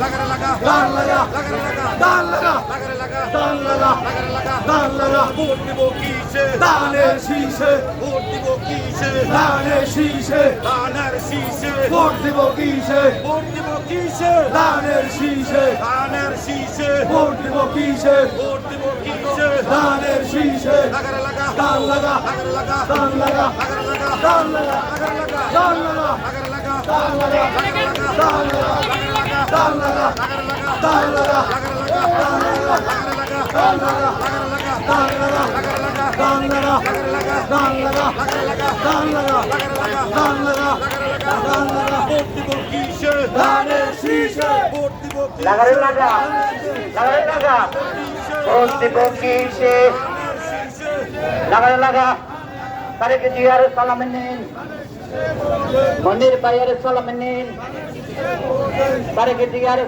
लगा लगा दान लगा लगा लगा दान लगा लगा लगा दान लगा लगा लगा दान लगा वोट दिबो कीसे दाने शीशे वोट दिबो कीसे दाने शीशे दानर शीशे वोट दिबो कीसे वोट दिबो कीसे दानर शीशे दानर शीशे वोट दिबो कीसे वोट दिबो कीसे दानर शीशे लगा लगा दान लगा लगा लगा दान लगा लगा लगा दान लगा लगा लगा दान लगा लगा लगा दान लगा लगा তার লাগা তার লাগা তার লাগা তার লাগা দান লাগা দান লাগা দান লাগা দান লাগা দান লাগা ভোট দিব কিসে দানের শীষে ভোট দিব লাগারে লাগা লাগারে লাগা ভোট দিব কিসে লাগারে লাগা তারেক জিয়ার সালাম নিন মন্দির বাইয়ার సరే గట్టి గారు